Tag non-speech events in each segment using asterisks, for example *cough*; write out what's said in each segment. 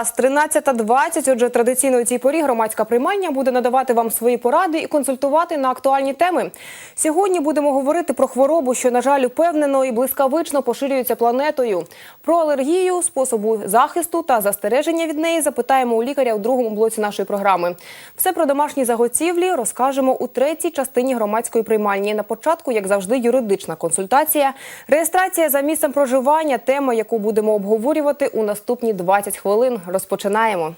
час 13.20. Отже, традиційно у цій порі громадська приймання буде надавати вам свої поради і консультувати на актуальні теми. Сьогодні будемо говорити про хворобу, що, на жаль, упевнено і блискавично поширюється планетою. Про алергію, способу захисту та застереження від неї запитаємо у лікаря у другому блоці нашої програми. Все про домашні заготівлі розкажемо у третій частині громадської приймальні. На початку, як завжди, юридична консультація, реєстрація за місцем проживання, тема, яку будемо обговорювати у наступні 20 хвилин. Розпочинаємо.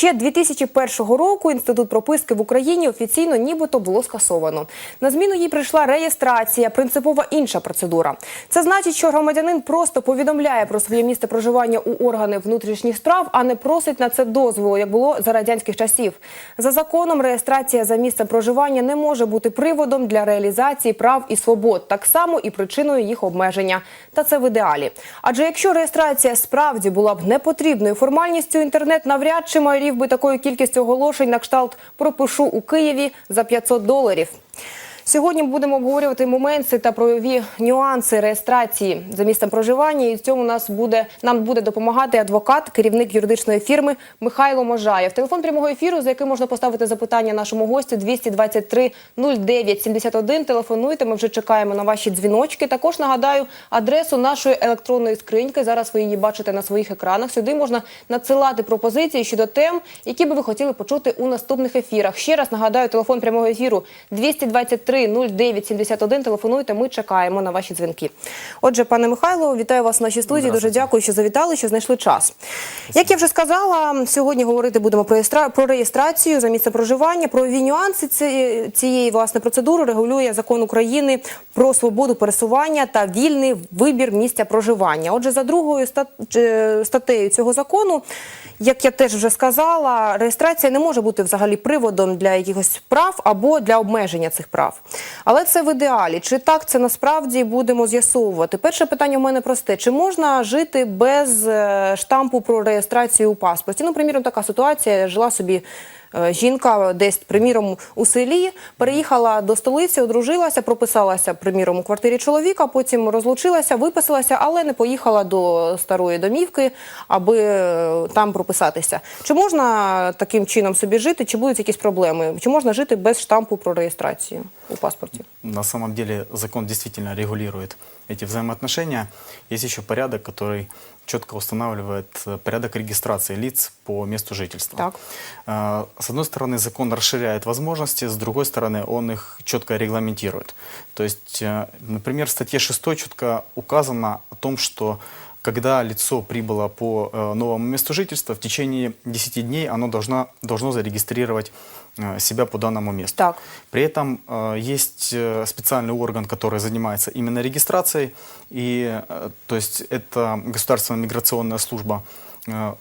Ще 2001 року інститут прописки в Україні офіційно нібито було скасовано. На зміну їй прийшла реєстрація, принципово інша процедура. Це значить, що громадянин просто повідомляє про своє місце проживання у органи внутрішніх справ, а не просить на це дозволу, як було за радянських часів. За законом, реєстрація за місцем проживання не може бути приводом для реалізації прав і свобод, так само і причиною їх обмеження. Та це в ідеалі. Адже якщо реєстрація справді була б непотрібною формальністю, інтернет навряд чи майорів би такою кількістю оголошень на кшталт пропишу у Києві за 500 доларів. Сьогодні будемо обговорювати моменти та правові нюанси реєстрації за місцем проживання. І в цьому нас буде нам буде допомагати адвокат, керівник юридичної фірми Михайло Можаєв. Телефон прямого ефіру, за яким можна поставити запитання нашому гостю 223 09 71. Телефонуйте. Ми вже чекаємо на ваші дзвіночки. Також нагадаю адресу нашої електронної скриньки. Зараз ви її бачите на своїх екранах. Сюди можна надсилати пропозиції щодо тем, які би ви хотіли почути у наступних ефірах. Ще раз нагадаю, телефон прямого ефіру 223 09 71. Телефонуйте. Ми чекаємо на ваші дзвінки. Отже, пане Михайло, вітаю вас в нашій студії. Дуже дякую, що завітали, що знайшли час. Як я вже сказала, сьогодні говорити будемо про про реєстрацію за місце проживання. Правові нюанси ці- цієї власне процедури регулює закон України про свободу пересування та вільний вибір місця проживання. Отже, за другою е, статтею цього закону, як я теж вже сказала, реєстрація не може бути взагалі приводом для якихось прав або для обмеження цих прав. Але це в ідеалі. Чи так це насправді будемо з'ясовувати? Перше питання в мене просте: чи можна жити без е, штампу про реєстрацію у паспорті? Ну, приміром, така ситуація жила собі. Е, Жінка десь, приміром, у селі переїхала до столиці, одружилася, прописалася, приміром, у квартирі чоловіка, потім розлучилася, виписалася, але не поїхала до старої домівки, аби е, там прописатися. Чи можна таким чином собі жити, чи будуть якісь проблеми? Чи можна жити без штампу про реєстрацію у паспорті? На самом деле закон действительно регулирует эти взаимоотношения. Есть еще порядок, который четко устанавливает э, порядок регистрации лиц по месту жительства. Так. Э, С одной стороны, закон расширяет возможности, с другой стороны, он их четко регламентирует. То есть, э, например, в статье 6 четко указано о том, что когда лицо прибыло по э, новому месту жительства, в течение 10 дней оно должно, должно зарегистрировать э, себя по данному месту. Так. При этом э, есть специальный орган, который занимается именно регистрацией, и, э, то есть это государственная миграционная служба. Э,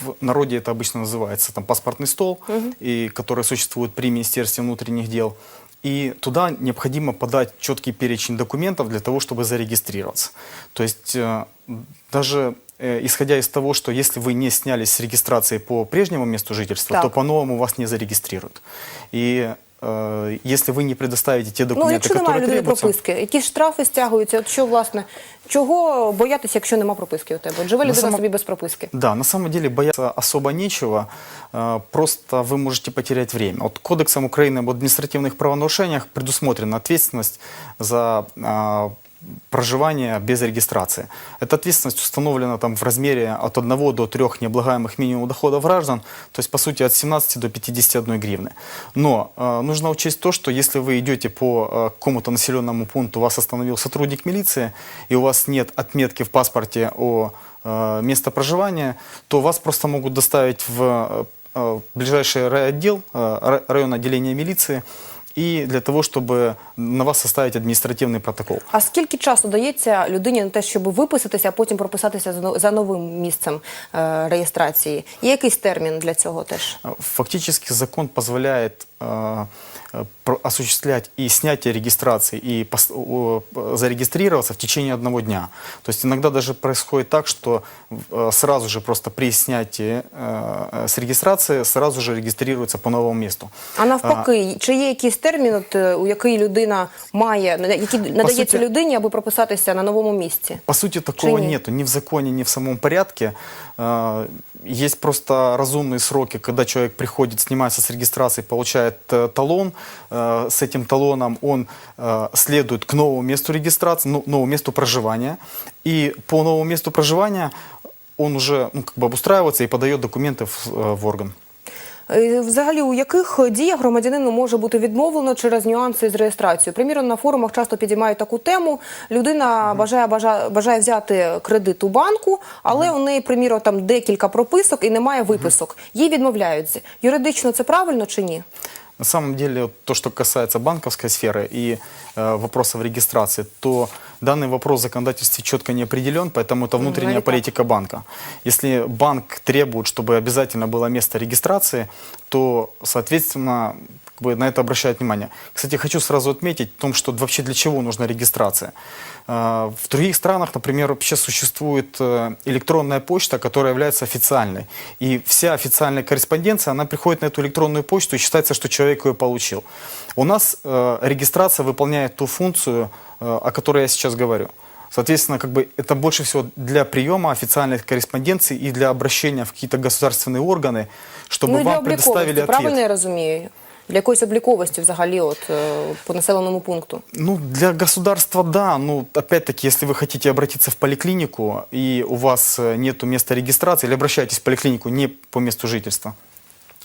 В народе это обычно называется там, паспортный стол, и, который существует при Министерстве внутренних дел. И туда необходимо подать четкий перечень документов для того, чтобы зарегистрироваться. То есть э, даже э, исходя из того, что если вы не снялись с регистрации по прежнему месту жительства, Так. то по-новому вас не зарегистрируют. И э, если вы не предоставите те Ну, документы, якщо которые немає людини требуются, прописки, які штрафи стягуються? От що власне чого боятися, якщо немає прописки у тебе? От живе На людина само- собі без прописки. Да, на самом деле бояться особо нечего, э, просто вы можете потерять время. Вот Кодексом Украины об административных правонарушениях предусмотрена ответственность за проживание без регистрации. Эта ответственность установлена там в размере от 1 до 3 необлагаемых минимум доходов граждан, то есть по сути от 17 до 51 гривны. Но э, нужно учесть то, что если вы идете по э, какому-то населенному пункту, вас остановил сотрудник милиции, и у вас нет отметки в паспорте о э, место проживания, то вас просто могут доставить в э, э, ближайший райотдел, э, ра- районное отделение милиции, и для того, чтобы на вас составить административный протокол. А скільки часу дається людині на те, щоб виписатися, а потім прописатися за но- за новим місцем е, реєстрації? Є якийсь термін для цього теж? Фактически закон позволяет э, э, про- осуществлять и снятие регистрации, и пос- о, п- зарегистрироваться в течение одного дня. То есть иногда даже происходит так, что э, сразу же просто при снятии э, с регистрации сразу же регистрируется по новому месту. А навпаки, чи є якийсь термін, от, е, у який людина має, нада- який надається суті- людині, аби прописатися на новому місці? По сути, такого Женя. нету ни в законе, ни в самом порядке. Э, Есть просто разумные сроки, когда человек приходит, снимается с регистрации, получает э, талон. Э, С этим талоном он э, следует к новому месту регистрации, ну, новому месту проживания. И по новому месту проживания он уже ну, как бы обустраивается и подает документы в, э, в орган. Е, Взагалі, у яких діях громадянину може бути відмовлено через нюанси з реєстрацією? Приміром, на форумах часто підіймають таку тему. Людина бажає, бажає, бажає взяти кредит у банку, але у неї, приміром, там декілька прописок і немає виписок. Їй відмовляють. Юридично це правильно чи ні? На самом деле, вот то, что касается банковской сферы и э, вопросов регистрации, то данный вопрос в законодательстве четко не определен, поэтому это внутренняя навіть так. политика банка. Если банк требует, чтобы обязательно было место регистрации, то, соответственно, как бы на это обращают внимание. Кстати, хочу сразу отметить о том, что вообще для чего нужна регистрация. Э, В других странах, например, вообще существует э, электронная почта, которая является официальной. И вся официальная корреспонденция, она приходит на эту электронную почту и считается, что человек ее получил. У нас э, регистрация выполняет ту функцию, э, о которой я сейчас говорю. Соответственно, как бы это больше всего для приема официальной корреспонденции и для обращения в какие-то государственные органы, чтобы ну і для вам предоставили обліковості, ответ. правильно я розумію? Для якоїсь обліковості взагалі от, е, по населеному пункту. Ну, для государства, да. Ну, опять-таки, если вы хотите обратиться в поликлинику, и у вас нет места регистрации, или обращайтесь в поликлинику не по месту жительства,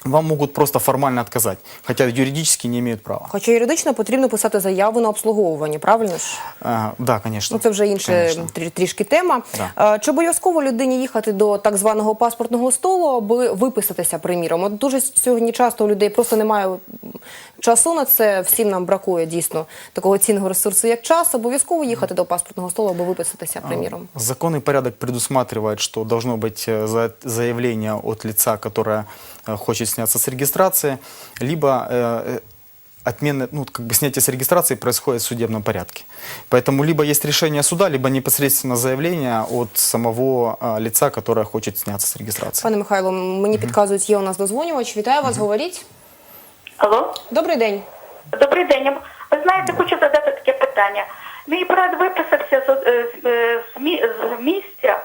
вам могут просто формально отказать, хотя юридически не имеют права. Хоча юридично потрібно писати заяву на обслуговування, правильно ж? А, да, конечно. Ну, це вже інша Конечно. трі- трішки тема. Да. Е, Чи обов'язково людині їхати до так званого паспортного столу, аби виписатися, приміром? От дуже сьогодні часто у людей просто немає м, часу на це. Всім нам бракує дійсно такого цінного ресурсу, як час. Обов'язково їхати до паспортного столу, аби виписатися, приміром. Законный порядок предусматривает, что должно быть э, за- заявление от лица, которое э, хочет сняться с регистрации, либо э, э, отмена, ну, как бы снятие с регистрации происходит в судебном порядке. Поэтому либо есть решение суда, либо непосредственно заявление от самого э, лица, которое хочет сняться с регистрации. Пане Михайло, мені підказують, є у нас дозвонювач. Вітаю вас, говоріть. Алло, Добрий день. добрий день. Ви знаєте, хочу задати таке питання. Мій брат виписався з, е, з, е, з мі- з місця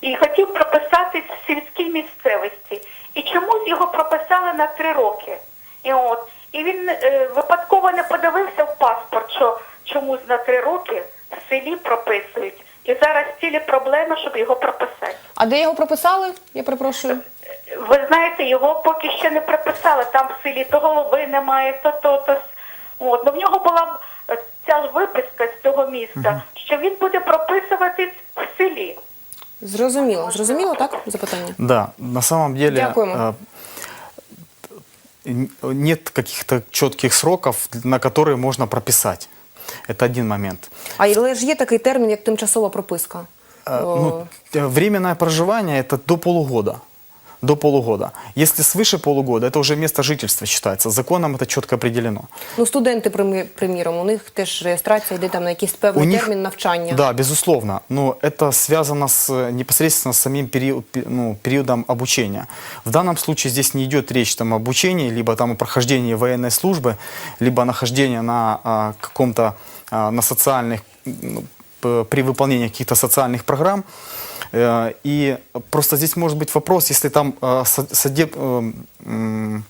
і хотів прописатись в сільській місцевості. І чомусь його прописали на три роки. І от і він е, випадково не подивився в паспорт, що чомусь на три роки в селі прописують. І зараз цілі проблеми, щоб його прописати. А де його прописали? Я перепрошую. Ви знаєте, його поки ще не приписали. Там в селі то голови немає, то то то. От ну в нього була е, ця ж виписка з цього міста, що він буде прописуватись в селі. Зрозуміло. Зрозуміло, так? Запитання. Да, на самом деле Дякуємо. э, н- нет каких-то четких сроков, на которые можно прописать. Это один момент. А але ж є такий термін, як тимчасова прописка. Э, О, ну, э, временное проживание это до полугода. До полугода. Если свыше полугода, это уже место жительства считается. Законом это четко определено. Ну, студенти, примі- приміром, у них теж реєстрація йде там на якийсь певний термін навчання. Да, безусловно. Но это связано с, э, непосредственно с самим период, пе- ну, периодом обучения. В данном случае здесь не идет речь там, об обучении, либо там, о прохождении военной службы, либо о нахождении на а, каком-то, а, на социальных, ну, п- при выполнении каких-то социальных программ. Э, И просто здесь может быть вопрос, если там э, со- содеб- э, м, э,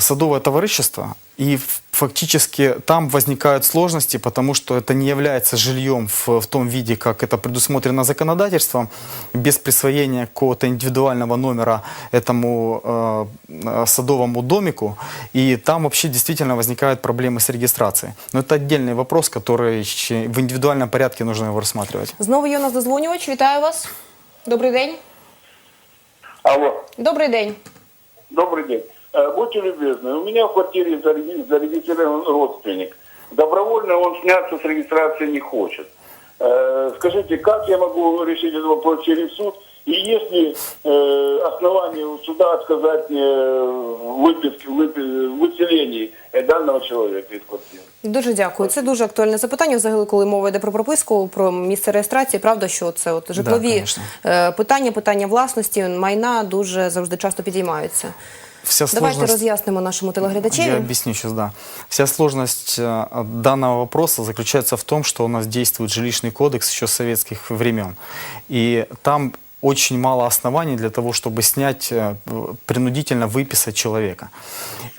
садовое товарищество, и фактически там возникают сложности, потому что это не является жильем в, в том виде, как это предусмотрено законодательством, без присвоения какого-то индивидуального номера этому э, э, садовому домику, и там вообще действительно возникают проблемы с регистрацией. Но это отдельный вопрос, который в индивидуальном порядке нужно его рассматривать. Знову є у нас дозвонювач. Вітаю вас. Добрий день. Алло, Добрий день. добрый день. Э, Будьте любезны, у меня в квартире зареги- зарегистрирован родственник. Добровольно он сняться с регистрации не хочет. Э, Скажите, как я могу решить этот вопрос через суд И если э, основания у суда отказать мне в выписке, в выпи- в выселении э, данного человека из квартиры. Дуже дякую. Це дуже актуальне запитання. Взагалі, коли мова йде про прописку, про місце реєстрації, правда, що це от житлові конечно. е, питання, питання власності, майна дуже завжди часто підіймаються. Вся Давайте сложность... роз'яснимо нашому телеглядачеві. Я объясню сейчас, да. Вся сложность э, данного вопроса заключается в том, что у нас действует жилищный кодекс еще с советских времен. И там очень мало оснований для того, чтобы снять, э, принудительно выписать человека.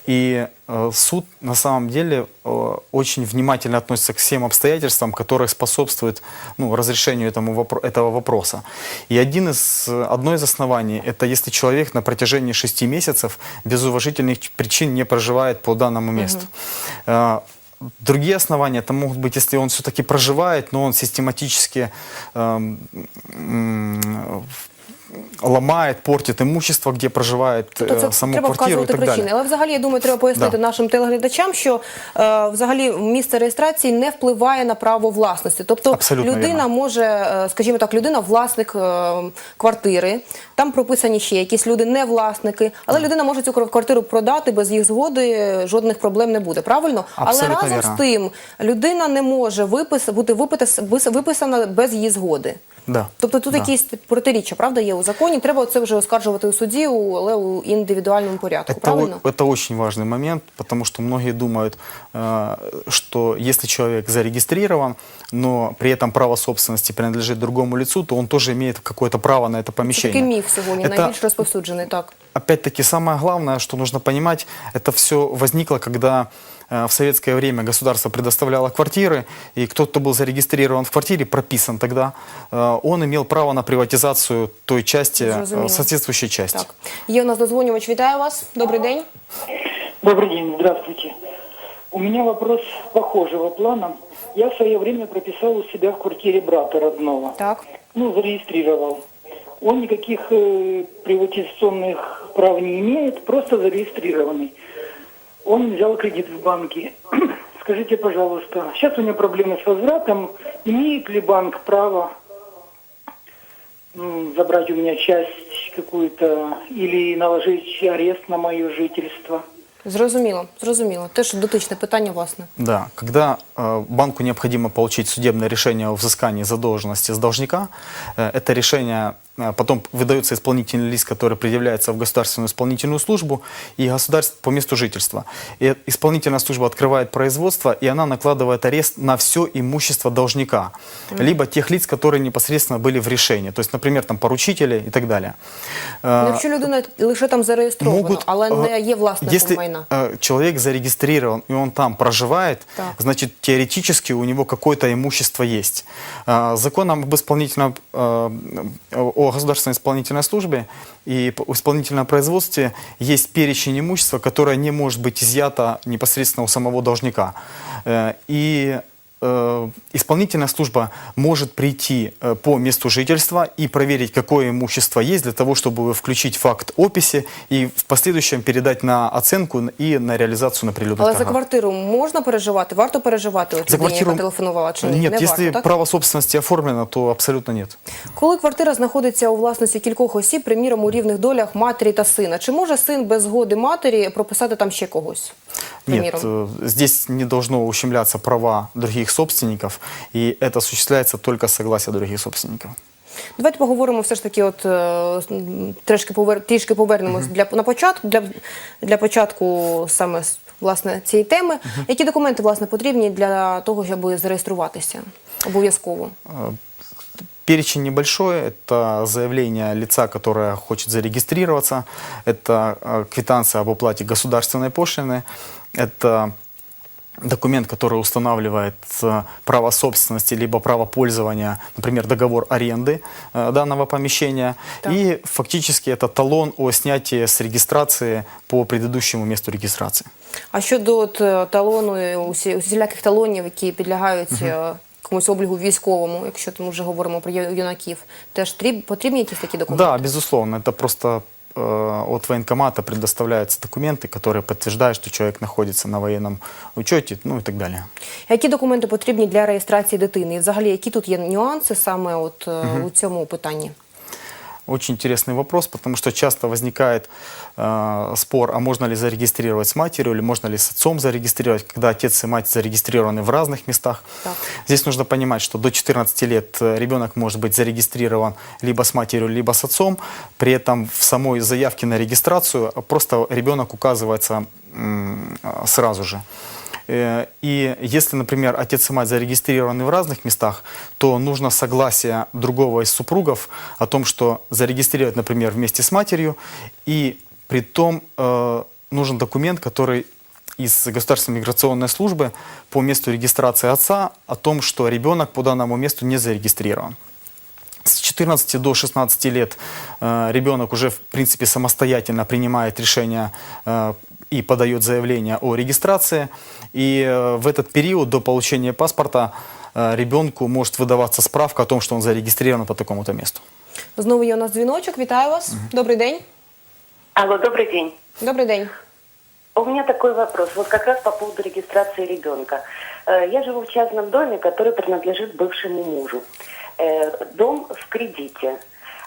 И э, суд на самом деле э, очень внимательно относится к всем обстоятельствам, которые способствуют ну, разрешению этому вопро- этого вопроса. И один из, одно из оснований – это если человек на протяжении шести месяцев без уважительных причин не проживает по данному месту. Э, Другие основания это могут быть, если он все-таки проживает, но он систематически эм, м, ломает, портит имущество, где проживает Тобто э, саму треба квартиру и вказувати так причини. далее. Але взагалі, я думаю, треба пояснити Да. нашим телеглядачам, що е, взагалі місце реєстрації не впливає на право власності. Тобто Абсолютно людина вірно. може, е, скажімо так, людина власник е, квартири, там прописані ще якісь люди не власники, але людина може цю квартиру продати без їх згоди, е, жодних проблем не буде. Правильно? Абсолютно але разом вірно. з тим людина не може випис, бути випитас, вис- виписана без її згоди. Да. Тобто тут Да. якісь протиріччя, правда, є у законі. Треба це вже оскаржувати у суді, у- але у індивідуальному порядку. Это, правильно? о- это очень важный момент, потому что многие думают, э, что если человек зарегистрирован, но при этом право собственности принадлежит другому лицу, то он тоже имеет какое-то право на это Це помещение. такий міф сьогодні, Это- найбільш розповсюджений. Так. Опять-таки, самое главное, что нужно понимать, это все возникло, когда э, в советское время государство предоставляло квартиры, и кто-то кто был зарегистрирован в квартире, прописан тогда, э, он имел право на приватизацию той части, э, Зрозуміло. соответствующей части. так. Є у нас дозвонювач. Вітаю вас. Добрий день. Добрый день, здравствуйте. У меня вопрос похожего плана. Я в свое время прописал у себя в квартире брата родного. Так. Ну, зарегистрировал. Он никаких э, приватизационных прав не имеет, просто зарегистрированный. Он взял кредит в банке. *clears throat* Скажите, пожалуйста, сейчас у него проблемы с возвратом. Имеет ли банк право м, забрать у меня часть какую-то или наложить арест на мое жительство? Зрозуміло, зрозуміло. Теж дотичне питання, власне. Да, когда э, банку необходимо получить судебное решение о взыскании задолженности с должника, э, это решение потом выдается исполнительный лист, который предъявляется в государственную исполнительную службу и государство по месту жительства. И исполнительная служба открывает производство, и она накладывает арест на все имущество должника, либо тех лиц, которые непосредственно были в решении, то есть, например, там поручители и так далее. Э, Ну, Якщо людина лише там зареєстрована, але не є власником если, майна. человек зарегистрирован и он там проживает, Так. значит, теоретически у него какое-то имущество есть. А, Законом об исполнительном, э, о государственной исполнительной службе и по- исполнительном производстве есть перечень имущества, которое не может быть изъято непосредственно у самого должника. Э, И э, исполнительная служба может прийти э, по месту жительства и проверить, какое имущество есть, для того, чтобы включить факт описи и в последующем передать на оценку и на реализацию на прилюдных Але за торгах. квартиру можна переживати? Варто переживати от За людині, квартиру яка телефонувала чи ні? нет, не если варто, так? право собственности оформлено, то абсолютно нет. Коли квартира знаходиться у власності кількох осіб, приміром у рівних долях матері та сина, чи може син без згоди матері прописати там ще когось? Нет, Приміром. э, здесь не должно ущемляться права других собственников, и это осуществляется только с согласия других собственников. Давайте поговоримо все ж таки, от е, м, трішки повер... трішки повернемось для на початку для, для початку саме с- власне цієї теми. Які документи власне потрібні для того, щоб зареєструватися? Обов'язково. Перечень небольшой. Это заявление лица, которое хочет зарегистрироваться. Это э, квитанция об оплате государственной пошлины. Это документ, который устанавливает э, право собственности либо право пользования, например, договор аренды э, данного помещения. Так. И фактически это талон о снятии с регистрации по предыдущему месту регистрации. А щодо от, е, талону, і усі, усіляких талонів, які підлягають е, комусь облігу військовому, якщо ми вже говоримо про ю- юнаків, теж тріб, потрібні якісь такі документи? Да, безусловно, это просто э, от военкомата предоставляются документы, которые подтверждают, что человек находится на военном учете, ну и так далее. Які документи потрібні для реєстрації дитини? І взагалі, які тут є нюанси саме от, угу. у цьому питанні? Очень интересный вопрос, потому что часто возникает э, спор, а можно ли зарегистрировать с матерью или можно ли с отцом зарегистрировать, когда отец и мать зарегистрированы в разных местах. Так. Здесь нужно понимать, что до 14 лет э, ребенок может быть зарегистрирован либо с матерью, либо с отцом. При этом в самой заявке на регистрацию просто ребенок указывается а, сразу же. Э, И если, например, отец и мать зарегистрированы в разных местах, то нужно согласие другого из супругов о том, что зарегистрировать, например, вместе с матерью, и при том э, нужен документ, который из Государственной миграционной службы по месту регистрации отца о том, что ребенок по данному месту не зарегистрирован. С 14 до 16 лет э, ребенок уже, в принципе, самостоятельно принимает решение э, и подает заявление о регистрации. И э, в этот период до получения паспорта э, ребенку может выдаваться справка о том, что он зарегистрирован по такому-то месту. Знову є у нас дзвіночок. Вітаю вас. Добрий день. Алло, добрый день. Добрий день. У меня такой вопрос, вот как раз по поводу регистрации ребенка. Э, Я живу в частном доме, который принадлежит бывшему мужу. Э, Дом в кредите.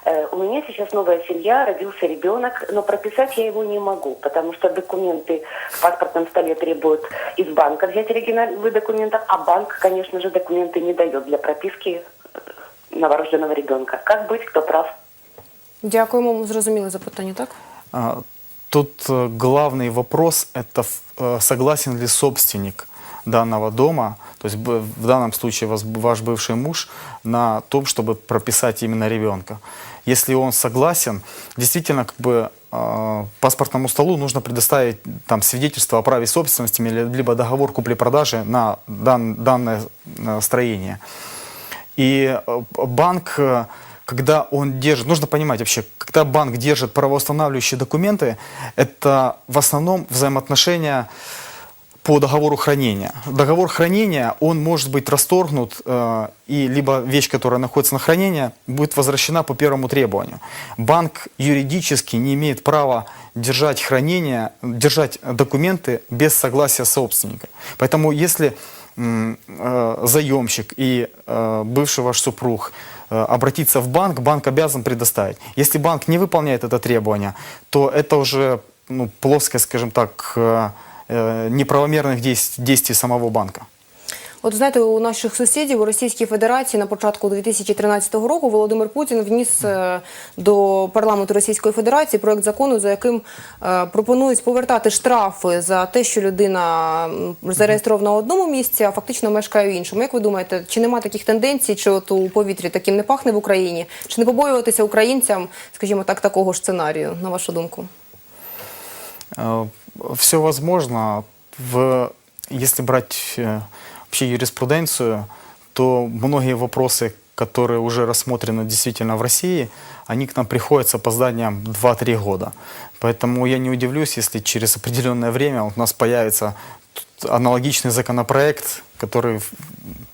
Э, У меня сейчас новая семья, родился ребенок, но прописать я его не могу, потому что документы в паспортном столе требуют из банка взять оригинальные документов, а банк, конечно же, документы не дает для прописки э, новорожденного ребенка. Как быть, кто прав? Дякуємо. Зрозуміли запитання, так? А, Тут э, главный вопрос – это согласен ли собственник данного дома, то есть в данном случае ваш бывший муж, на том, чтобы прописать именно ребенка. Если он согласен, действительно, как бы э, паспортному столу нужно предоставить там свидетельство о праве собственности или- либо договор купли-продажи на дан- данное э, строение. И э, банк, э, когда он держит, нужно понимать вообще, когда банк держит правоустанавливающие документы, это в основном взаимоотношения по договору хранения. Договор хранения, он может быть расторгнут, э, и либо вещь, которая находится на хранении, будет возвращена по первому требованию. Банк юридически не имеет права держать хранение, держать документы без согласия собственника. Поэтому если э, заемщик и э, бывший ваш супруг обратиться в банк, банк обязан предоставить. Если банк не выполняет это требование, то это уже ну, плоскость, скажем так, э, э, неправомерных действий, действий самого банка. От знаєте, у наших сусідів у Російській Федерації на початку 2013 року Володимир Путін вніс е, до парламенту Російської Федерації проект закону, за яким е, пропонують повертати штрафи за те, що людина м, зареєстрована в одному місці, а фактично мешкає в іншому. Як ви думаєте, чи нема таких тенденцій, чи от у повітрі таким не пахне в Україні? Чи не побоюватися українцям, скажімо так, такого ж сценарію, на вашу думку? Все возможно. В, если брать э, вообще юриспруденцию, то многие вопросы, которые уже рассмотрены действительно в России, они к нам приходят с опозданием 2-3 года. Поэтому я не удивлюсь, если через определенное время у нас появится аналогичный законопроект, который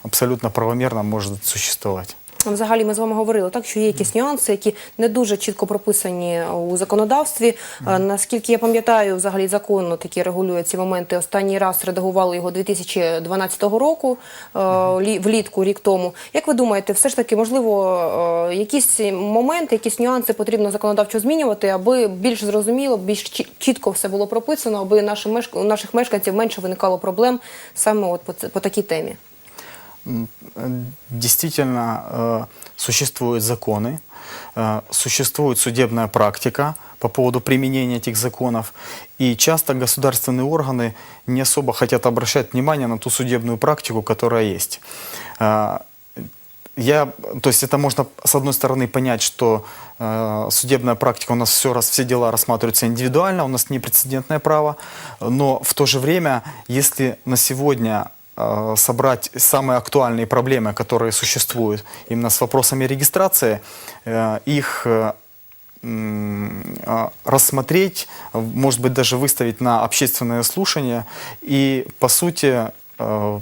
абсолютно правомерно может существовать. Взагалі, ми з вами говорили так, що є якісь нюанси, які не дуже чітко прописані у законодавстві. Наскільки я пам'ятаю, взагалі закон, от, який регулює ці моменти, останній раз редагували його 2012 року, лі- влітку, рік тому. Як ви думаєте, все ж таки, можливо, якісь моменти, якісь нюанси потрібно законодавчо змінювати, аби більш зрозуміло, більш чітко все було прописано, аби нашим мешк- наших мешканців менше виникало проблем саме от по, по такій темі? Э, Действительно, э, существуют законы, э, существует судебная практика по поводу применения этих законов, и часто государственные органы не особо хотят обращать внимание на ту судебную практику, которая есть. Я, то есть это можно, с одной стороны, понять, что судебная практика у нас все, раз, все дела рассматриваются индивидуально, у нас непрецедентное право, но в то же время, если на сегодня собрать самые актуальные проблемы, которые существуют именно с вопросами регистрации, э, их э, м, а, рассмотреть, э, может быть, даже выставить на общественное слушание и, по сути, э, э,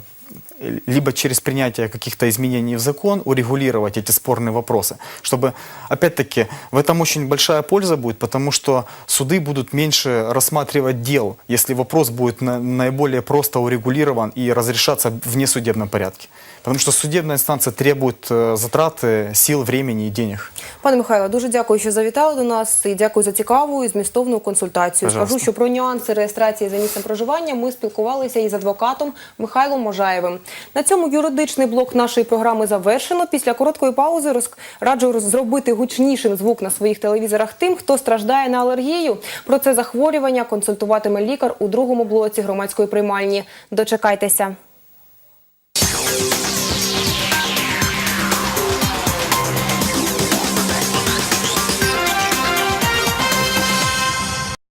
либо через принятие каких-то изменений в закон урегулировать эти спорные вопросы, чтобы, опять-таки, в этом очень большая польза будет, потому что суды будут меньше рассматривать дел, если вопрос будет на- наиболее просто урегулирован и разрешаться в внесудебном порядке. Потому что судебная инстанция требует э, затраты сил, времени и денег. Пане Михайло, дуже дякую, що завітали до нас і дякую за цікаву і змістовну консультацію. Пожалуйста. Скажу, що про нюанси реєстрації за місцем проживання ми спілкувалися із адвокатом Михайлом Можаєвим. На цьому юридичний блок нашої програми завершено. Після короткої паузи раджу зробити гучнішим звук на своїх телевізорах тим, хто страждає на алергію. Про це захворювання консультуватиме лікар у другому блоці громадської приймальні. Дочекайтеся.